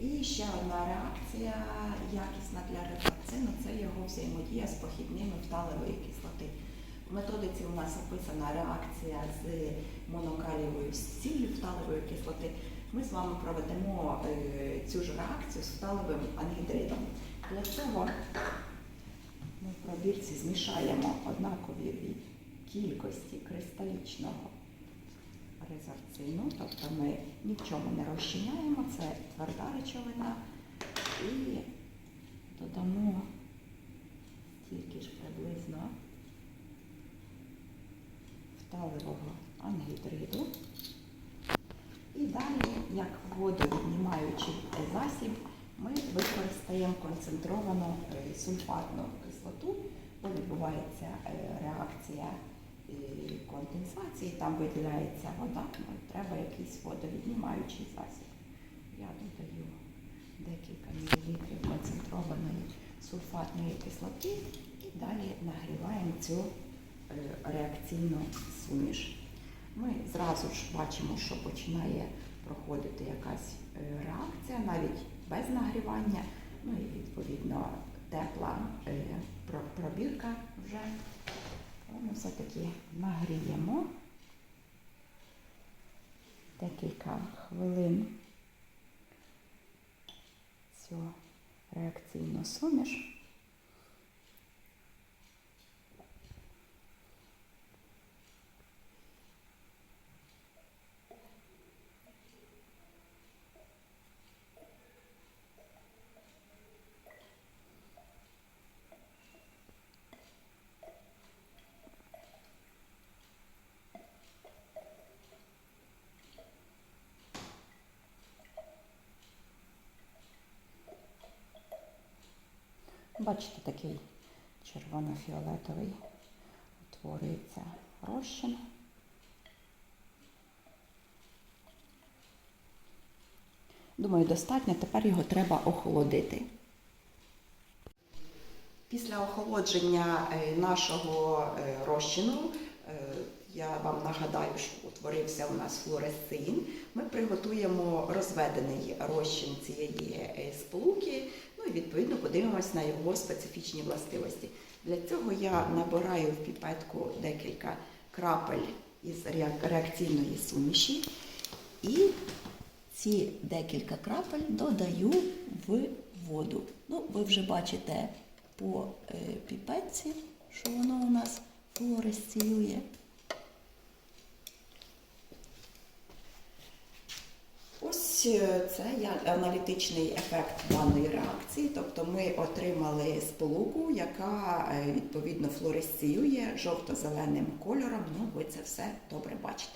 І ще одна реакція якісна для рефлексину це його взаємодія з похідними фталевої кислоти. В методиці у нас описана реакція з монокалієвою сіллю фталевої кислоти. Ми з вами проведемо е, цю ж реакцію з фталевим ангідридом. Для цього ми в пробірці змішаємо однакові кількості кристалічного резорцину, тобто ми ні в чому не розчиняємо, це тверда речовина. І додамо стільки ж приблизно фталевого ангідриду. І далі, як водовіднімаючий засіб, ми використаємо концентровану е, сульфатну кислоту, бо відбувається е, реакція конденсації, там виділяється вода, ну, треба якийсь водовіднімаючий засіб. Я додаю декілька мілілітрів концентрованої сульфатної кислоти і далі нагріваємо цю е, реакційну суміш. Ми зразу ж бачимо, що починає проходити якась е, реакція, навіть без нагрівання. Ну і відповідно тепла е, пробірка вже. Все-таки нагріємо декілька хвилин цю реакційну суміш. Бачите, такий червоно-фіолетовий утворюється розчин. Думаю, достатньо. Тепер його треба охолодити. Після охолодження е, нашого е, розчину, е, я вам нагадаю, що утворився у нас флуоресцин. Ми приготуємо розведений розчин цієї сполуки, відповідно подивимось на його специфічні властивості. Для цього я набираю в піпетку декілька крапель із реакційної суміші і ці декілька крапель додаю в воду. Ну, ви вже бачите по е, піпетці, що воно у нас флуоресціює. Це я- аналітичний ефект даної реакції. Тобто ми отримали сполуку, яка е, відповідно флуоресціює жовто-зеленим кольором. Ну, ви це все добре бачите.